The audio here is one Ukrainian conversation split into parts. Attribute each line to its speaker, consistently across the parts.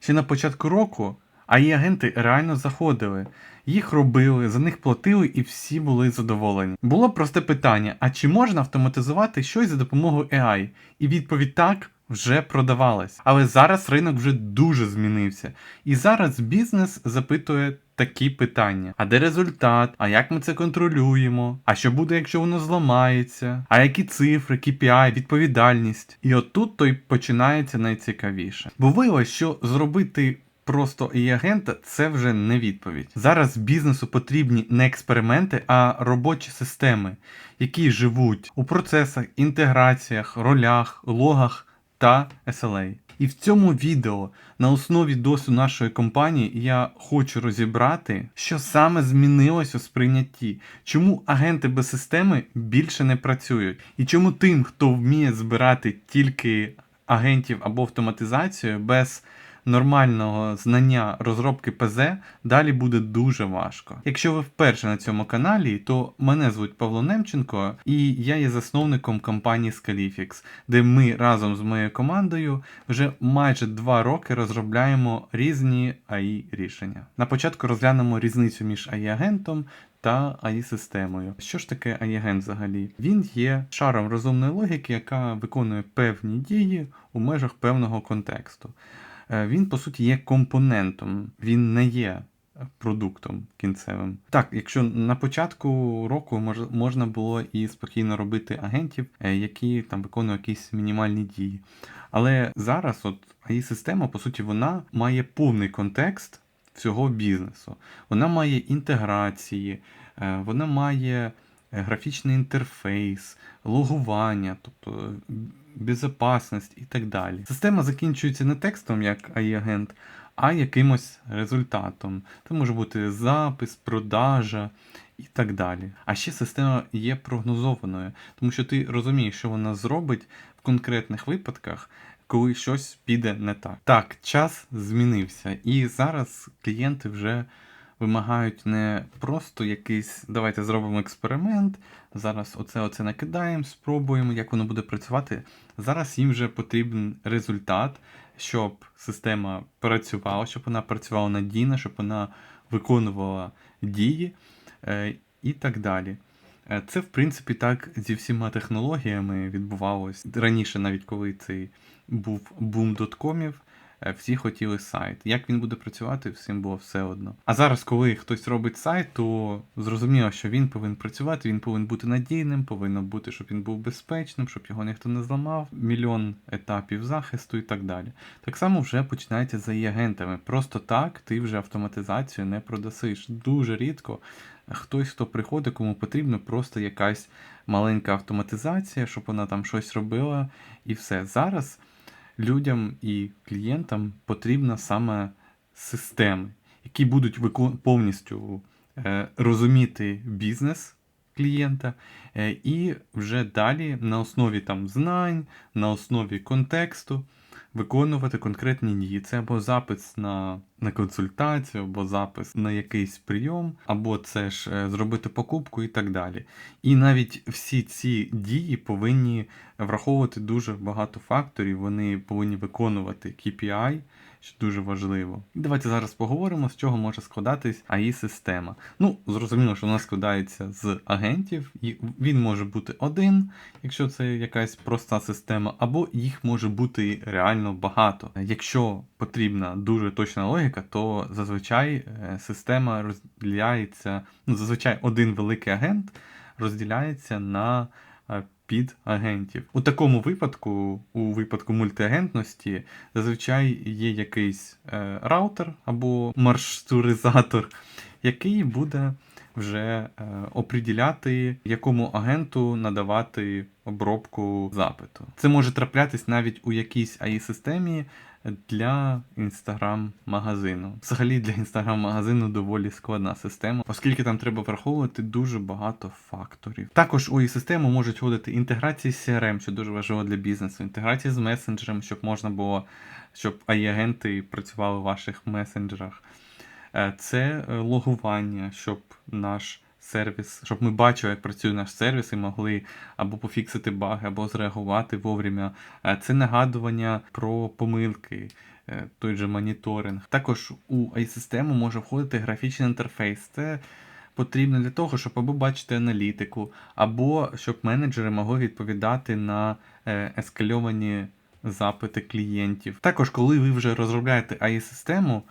Speaker 1: Ще на початку року АІ агенти реально заходили, їх робили, за них платили і всі були задоволені. Було просте питання: а чи можна автоматизувати щось за допомогою AI? І відповідь так. Вже продавалась. Але зараз ринок вже дуже змінився. І зараз бізнес запитує такі питання: а де результат? А як ми це контролюємо? А що буде, якщо воно зламається? А які цифри, KPI, відповідальність? І отут то й починається найцікавіше. Бо виявилось, що зробити. Просто і агента це вже не відповідь. Зараз бізнесу потрібні не експерименти, а робочі системи, які живуть у процесах, інтеграціях, ролях, логах та SLA. І в цьому відео на основі досвіду нашої компанії я хочу розібрати, що саме змінилось у сприйнятті, чому агенти без системи більше не працюють, і чому тим, хто вміє збирати тільки агентів або автоматизацію без нормального знання розробки ПЗ далі буде дуже важко. Якщо ви вперше на цьому каналі, то мене звуть Павло Немченко, і я є засновником компанії Scalifix, де ми разом з моєю командою вже майже два роки розробляємо різні AI рішення. На початку розглянемо різницю між AI-агентом та AI-системою. Що ж таке AI-агент взагалі? Він є шаром розумної логіки, яка виконує певні дії у межах певного контексту. Е, Він, по суті, є компонентом, він не є продуктом кінцевим. Так, якщо на початку року мож- можна було і спокійно робити агентів, е, які там виконують якісь мінімальні дії. Але зараз, от AI-система, по суті, вона має повний контекст всього бізнесу. Вона має інтеграції, е, вона має графічний інтерфейс, логування, тобто безпечність і так далі. Система закінчується не текстом, як AI-агент, а якимось результатом. Це може бути запис, продажа і так далі. А ще система є прогнозованою, тому що ти розумієш, що вона зробить в конкретних випадках. Коли щось піде не так. Так, час змінився, і зараз клієнти вже вимагають не просто якийсь давайте зробимо експеримент, зараз оце оце накидаємо, спробуємо, як воно буде працювати. Зараз їм вже потрібен результат, щоб система працювала, щоб вона працювала надійно, щоб вона виконувала дії е, і так далі. Е, Це, в принципі, так зі всіма технологіями відбувалось раніше, навіть коли цей був бум доткомів, всі хотіли сайт. Як він буде працювати, всім було все одно. А зараз, коли хтось робить сайт, то зрозуміло, що він повинен працювати, він повинен бути надійним, повинно бути, щоб він був безпечним, щоб його ніхто не зламав, мільйон етапів захисту і так далі. Так само вже починається за агентами. Просто так ти вже автоматизацію не продасиш. Дуже рідко хтось, хто приходить, кому потрібно просто якась маленька автоматизація, щоб вона там щось робила, і все. Зараз людям і клієнтам потрібна саме системи, які будуть повністю е, розуміти бізнес клієнта, е, і вже далі на основі там знань, на основі контексту виконувати конкретні дії. Це або запис на, на консультацію, або запис на якийсь прийом, або це ж е, зробити покупку і так далі. І навіть всі ці дії повинні враховувати дуже багато факторів, вони повинні виконувати KPI, що дуже важливо. І давайте зараз поговоримо, з чого може складатись AI-система. Ну, зрозуміло, що вона складається з агентів, і він може бути один, якщо це якась проста система, або їх може бути реально багато. Якщо потрібна дуже точна логіка, то зазвичай е, система розділяється, ну, зазвичай один великий агент розділяється на е, підагентів. У такому випадку, у випадку мультиагентності, зазвичай є якийсь е, раутер або маршрутизатор, який буде вже е, оприділяти, якому агенту надавати обробку запиту. Це може траплятись навіть у якійсь AI-системі для інстаграм-магазину. Взагалі для інстаграм-магазину доволі складна система, оскільки там треба враховувати дуже багато факторів. Також у AI-систему можуть входити інтеграції з CRM, що дуже важливо для бізнесу, інтеграції з месенджером, щоб можна було, щоб AI-агенти працювали в ваших месенджерах. Е, Це е, логування, щоб наш сервіс, щоб ми бачили, як працює наш сервіс, і могли або пофіксити баги, або зреагувати вовремя. Е, Це нагадування про помилки. е, той же моніторинг. Також у AI-систему може входити графічний інтерфейс. Це потрібно для того, щоб або бачити аналітику, або щоб менеджери могли відповідати на е, ескальовані запити клієнтів. Також, коли ви вже розробляєте AI-систему,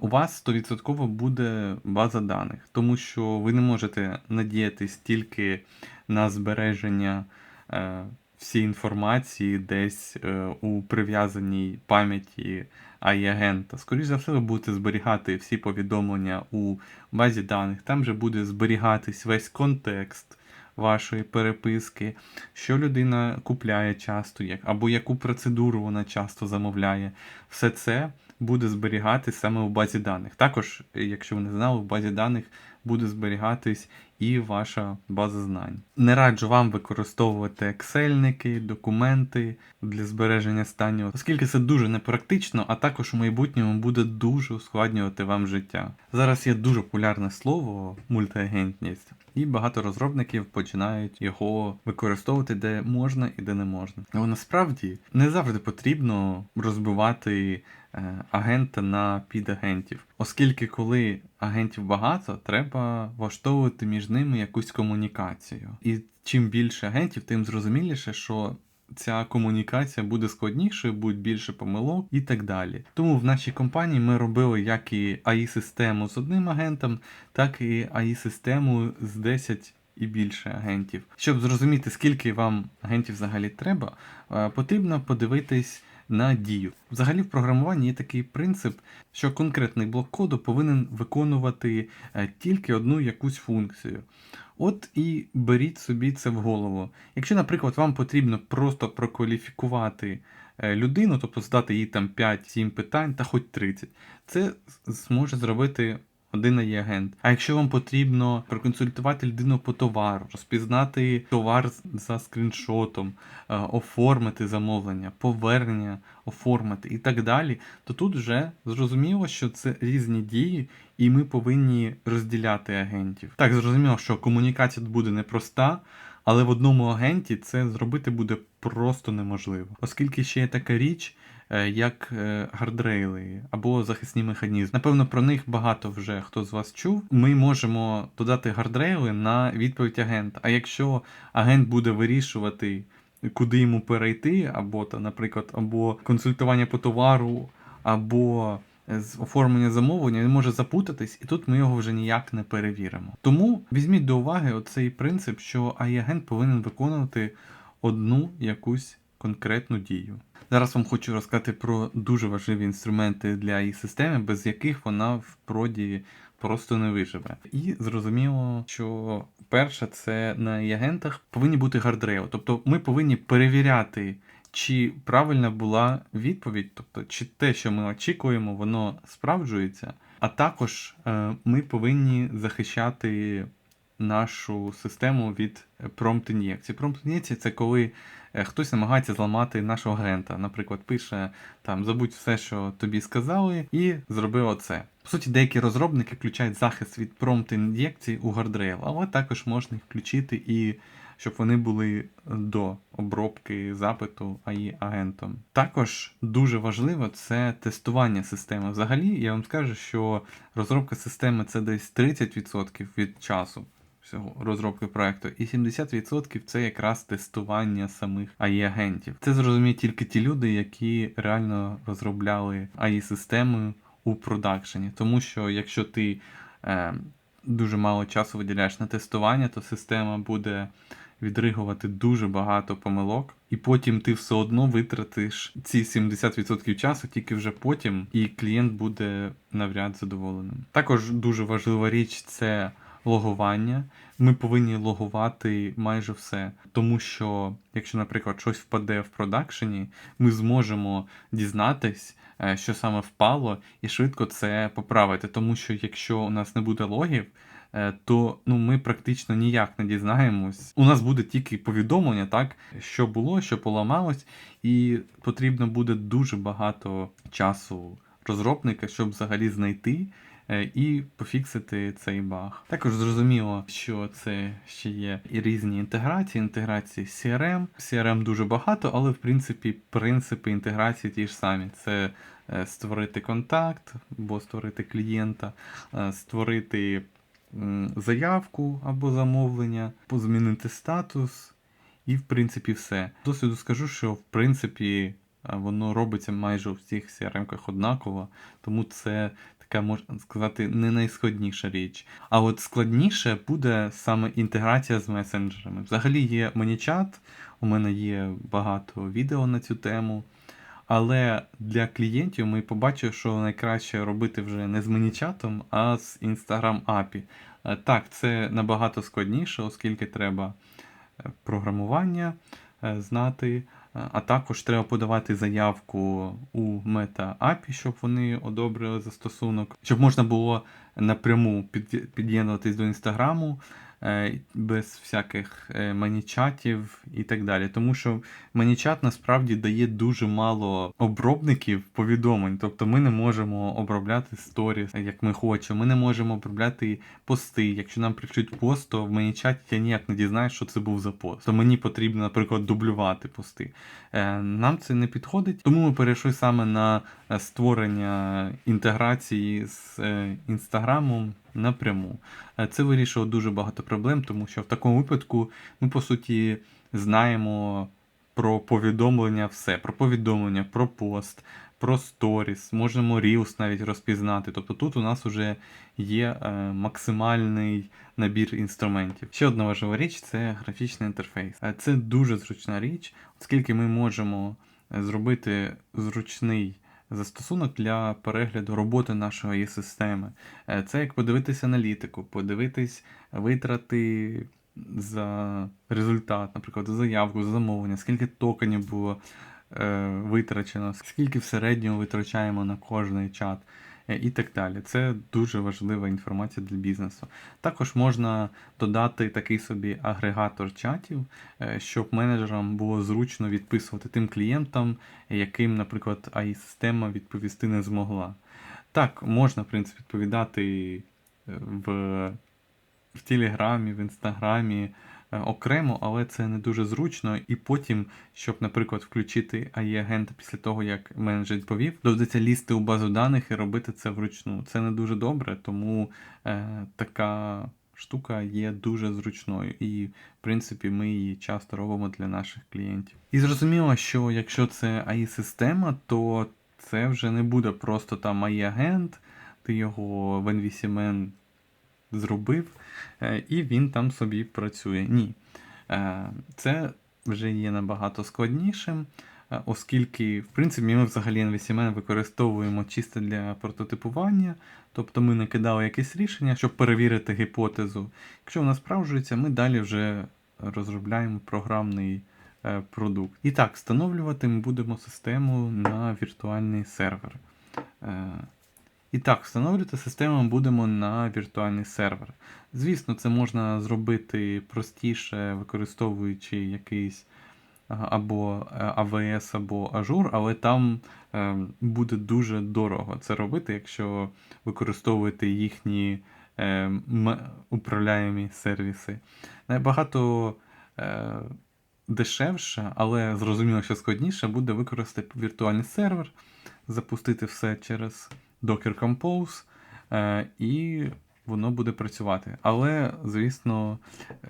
Speaker 1: у вас 100% буде база даних, тому що ви не можете надіятись тільки на збереження е, всієї інформації десь е, у прив'язаній пам'яті AI-агента. Скоріше за все, ви будете зберігати всі повідомлення у базі даних. Там же буде зберігатись весь контекст вашої переписки, що людина купляє часто, як, або яку процедуру вона часто замовляє. Все це буде зберігатись саме в базі даних. Також, якщо ви не знали, в базі даних буде зберігатись і ваша база знань. Не раджу вам використовувати ексельники, документи для збереження станів, оскільки це дуже непрактично, а також у майбутньому буде дуже ускладнювати вам життя. Зараз є дуже популярне слово мультиагентність. І багато розробників починають його використовувати де можна і де не можна. Але насправді не завжди потрібно розбивати е, агента на підагентів, оскільки коли агентів багато, треба влаштовувати між ними якусь комунікацію. І чим більше агентів, тим зрозуміліше, що ця комунікація буде складнішою, буде більше помилок і так далі. Тому в нашій компанії ми робили як і AI-систему з одним агентом, так і AI-систему з 10 і більше агентів. Щоб зрозуміти, скільки вам агентів взагалі треба, е, потрібно подивитись на дію. Взагалі в програмуванні є такий принцип, що конкретний блок коду повинен виконувати е, тільки одну якусь функцію. От і беріть собі це в голову. Якщо, наприклад, вам потрібно просто прокваліфікувати е, людину, тобто здати їй там 5-7 питань та хоч 30, це зможе зробити один є агент. А якщо вам потрібно проконсультувати людину по товару, розпізнати товар за скріншотом, е, оформити замовлення, повернення, оформити і так далі, то тут вже зрозуміло, що це різні дії, і ми повинні розділяти агентів. Так, зрозуміло, що комунікація буде непроста. Але в одному агенті це зробити буде просто неможливо, оскільки ще є така річ, як е, гардрейли або захисні механізми. Напевно, про них багато вже хто з вас чув. Ми можемо додати гардрейли на відповідь агента. А якщо агент буде вирішувати, куди йому перейти, або, та, наприклад, або консультування по товару, або з оформлення замовлення, він може запутатись, і тут ми його вже ніяк не перевіримо. Тому візьміть до уваги оцей принцип, що AI-агент повинен виконувати одну якусь конкретну дію. Зараз вам хочу розказати про дуже важливі інструменти для її системи, без яких вона в проді просто не виживе. І зрозуміло, що перше, це на агентах повинні бути гардрейл. Тобто ми повинні перевіряти, чи правильна була відповідь, тобто чи те, що ми очікуємо, воно справджується. А також е, ми повинні захищати нашу систему від промпт ін'єкції. Промпт ін'єкції це коли Е, хтось намагається зламати нашого агента. Наприклад, пише там забудь все, що тобі сказали, і зроби оце. По суті, деякі розробники включають захист від промпт ін'єкцій у Guardrail, але також можна їх включити і. Щоб вони були до обробки запиту AI агентом. Також дуже важливо це тестування системи. Взагалі, я вам скажу, що розробка системи це десь 30% від часу всього розробки проекту, і 70% це якраз тестування самих AI-агентів. Це зрозуміють тільки ті люди, які реально розробляли AI-системи у продакшені. Тому що якщо ти е, дуже мало часу виділяєш на тестування, то система буде відригувати дуже багато помилок, і потім ти все одно витратиш ці 70% часу тільки вже потім, і клієнт буде навряд задоволеним. Також дуже важлива річ це логування. Ми повинні логувати майже все. Тому що, якщо, наприклад, щось впаде в продакшені, ми зможемо дізнатись, е, що саме впало, і швидко це поправити. Тому що якщо у нас не буде логів, е, то ну, ми практично ніяк не дізнаємось. У нас буде тільки повідомлення, так, що було, що поламалось, і потрібно буде дуже багато часу розробника, щоб взагалі знайти і пофіксити цей баг. Також зрозуміло, що це ще є і різні інтеграції, інтеграції з CRM. CRM дуже багато, але в принципі принципи інтеграції ті ж самі. Це е, створити контакт, або створити клієнта, е, створити заявку або замовлення, змінити статус, і в принципі все. Досвіду скажу, що в принципі е, воно робиться майже у всіх CRM-ках однаково, тому це така можна сказати не найскладніша річ. А от складніше буде саме інтеграція з месенджерами. Взагалі є ManyChat, у мене є багато відео на цю тему. Але для клієнтів ми побачили, що найкраще робити вже не з ManyChat, а з Instagram API. Е, Так, це набагато складніше, оскільки треба е, програмування е, знати, а також треба подавати заявку у Meta API, щоб вони одобрили застосунок, щоб можна було напряму під- під'єднуватись до інстаграму без всяких е, манічатів і так далі. Тому що манічат насправді дає дуже мало обробників повідомлень. Тобто ми не можемо обробляти сторіс, як ми хочемо. Ми не можемо обробляти пости. Якщо нам пришлють пост, то в манічаті я ніяк не дізнаюсь, що це був за пост. То мені потрібно, наприклад, дублювати пости. Е, Нам це не підходить, тому ми перейшли саме на е, створення інтеграції з е, інстаграмом напряму. Е, Це вирішило дуже багато проблем, тому що в такому випадку ми по суті знаємо про повідомлення все, про повідомлення, про пост, про сторіс, можемо Reels навіть розпізнати. Тобто тут у нас вже є е, максимальний набір інструментів. Ще одна важлива річ це графічний інтерфейс. Е, Це дуже зручна річ, оскільки ми можемо зробити зручний застосунок для перегляду роботи нашої системи. Е, Це як подивитись аналітику, подивитись витрати за результат, наприклад, за заявку, за замовлення, скільки токенів було е, витрачено, скільки в середньому витрачаємо на кожний чат. Е, І так далі. Це дуже важлива інформація для бізнесу. Також можна додати такий собі агрегатор чатів, е, щоб менеджерам було зручно відписувати тим клієнтам, яким, наприклад, AI-система відповісти не змогла. Так, можна, в принципі, відповідати е, в, в Телеграмі, в Інстаграмі окремо, але це не дуже зручно. І потім, щоб, наприклад, включити AI-агента після того, як менеджер відповів, доведеться лізти у базу даних і робити це вручну. Це не дуже добре, тому е, така штука є дуже зручною. І, в принципі, ми її часто робимо для наших клієнтів. І зрозуміло, що якщо це AI-система, то це вже не буде просто там AI-агент, ти його в NVCMN зробив, е, і він там собі працює. Ні. Е, Це вже є набагато складнішим, е, оскільки, в принципі, ми взагалі NVCMN використовуємо чисто для прототипування, тобто ми накидали якесь рішення, щоб перевірити гіпотезу. Якщо вона справджується, ми далі вже розробляємо програмний продукт. І так, встановлювати ми будемо систему на віртуальний сервер. Е, І так, встановлювати систему ми будемо на віртуальний сервер. Звісно, це можна зробити простіше, використовуючи якийсь або е, AWS, або Azure, але там е, буде дуже дорого це робити, якщо використовуєте їхні е, управляємі сервіси. Набагато е, дешевше, але зрозуміло, що складніше буде використати віртуальний сервер, запустити все через Docker Compose, е, і воно буде працювати. Але, звісно,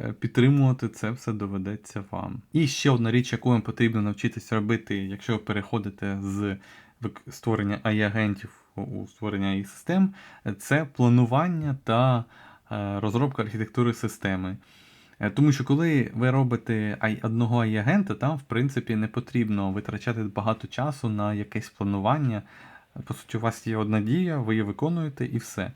Speaker 1: е, підтримувати це все доведеться вам. І ще одна річ, яку вам потрібно навчитися робити, якщо ви переходите з створення AI-агентів у- створення AI-систем, це планування та е, розробка архітектури системи. Тому що коли ви робите одного AI-агента, там, в принципі, не потрібно витрачати багато часу на якесь планування. По суті, у вас є одна дія, ви її виконуєте і все.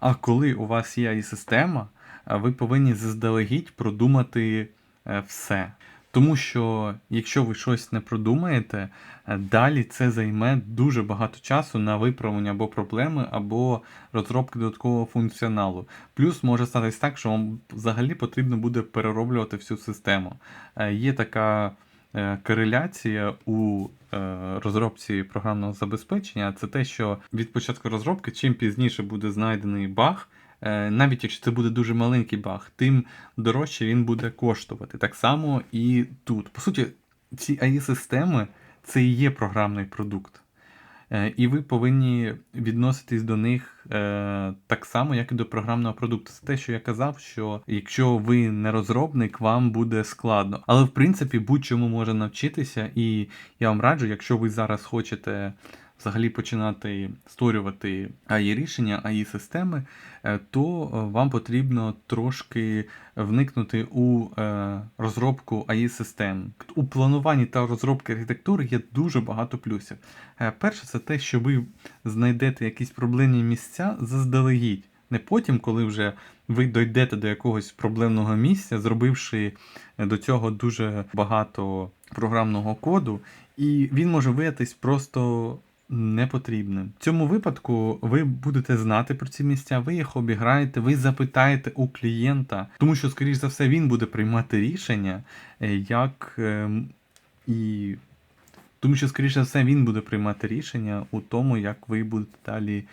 Speaker 1: А коли у вас є AI-система, е, ви повинні заздалегідь продумати е, все. Тому що якщо ви щось не продумаєте, е, далі це займе дуже багато часу на виправлення або проблеми, або розробки додаткового функціоналу. Плюс може статись так, що вам взагалі потрібно буде перероблювати всю систему. Є така кореляція у е, розробці програмного забезпечення це те, що від початку розробки, чим пізніше буде знайдений баг, е, навіть якщо це буде дуже маленький баг, тим дорожче він буде коштувати. Так само і тут. По суті, ці AI-системи це і є програмний продукт. Е, І ви повинні відноситись до них е, так само, як і до програмного продукту. Це те, що я казав, що якщо ви не розробник, вам буде складно. Але в принципі будь-чому можна навчитися, і я вам раджу, якщо ви зараз хочете взагалі починати створювати AI рішення, AI системи, е, то е, вам потрібно трошки вникнути у е, розробку AI систем. У плануванні та розробці архітектури є дуже багато плюсів. Перше, це те, що ви знайдете якісь проблемні місця заздалегідь. Не потім, коли вже ви дійдете до якогось проблемного місця, зробивши до цього дуже багато програмного коду, і він може виявитись просто непотрібним. В цьому випадку ви будете знати про ці місця, ви їх обіграєте, ви запитаєте у клієнта, тому що, скоріш за все, він буде приймати рішення, е, як ем, і тому що, скоріше за все, він буде приймати рішення у тому, як ви будете далі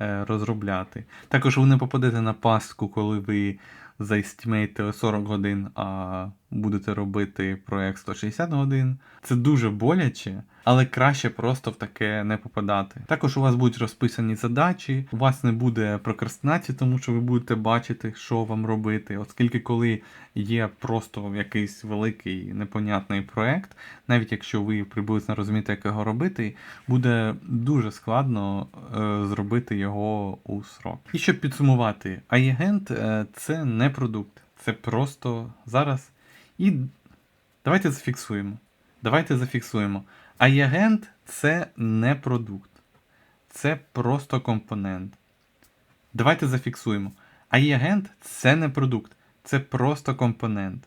Speaker 1: е, розробляти. Також ви не попадете на пастку, коли ви заістімеєте 40 годин, а будете робити проект 160 годин. Це дуже боляче, але краще просто в таке не попадати. Також у вас будуть розписані задачі, у вас не буде прокрастинації, тому що ви будете бачити, що вам робити. Оскільки, коли є просто якийсь великий непонятний проект, навіть якщо ви приблизно розумієте, як його робити, буде дуже складно е, зробити його у срок. І щоб підсумувати, iAgent е, це не продукт, це просто зараз. І давайте зафіксуємо. Давайте зафіксуємо. iAgent це не продукт, це просто компонент. Давайте зафіксуємо. iAgent це не продукт, це просто компонент.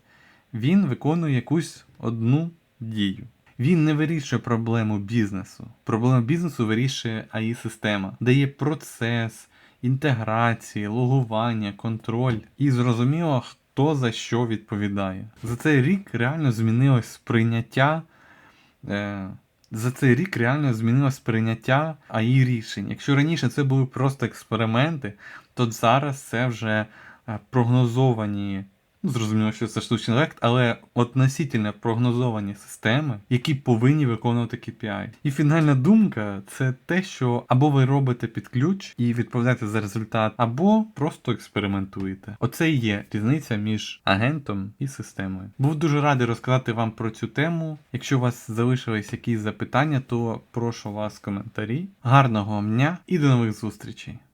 Speaker 1: Він виконує якусь одну дію. Він не вирішує проблему бізнесу. Проблему бізнесу вирішує AI-система, дає процес, інтеграції, логування, контроль. І зрозуміло, хто за що відповідає. За цей рік реально змінилось сприйняття. Е, за цей рік реально змінилось сприйняття її рішень. Якщо раніше це були просто експерименти, то зараз це вже е, прогнозовані. Ну, зрозуміло, що це штучний інтелект, але относительно прогнозовані системи, які повинні виконувати KPI. І фінальна думка це те, що або ви робите під ключ і відповідаєте за результат, або просто експериментуєте. Оце і є різниця між агентом і системою. Був дуже радий розказати вам про цю тему. Якщо у вас залишились якісь запитання, то прошу вас коментарі. Гарного вам дня і до нових зустрічей!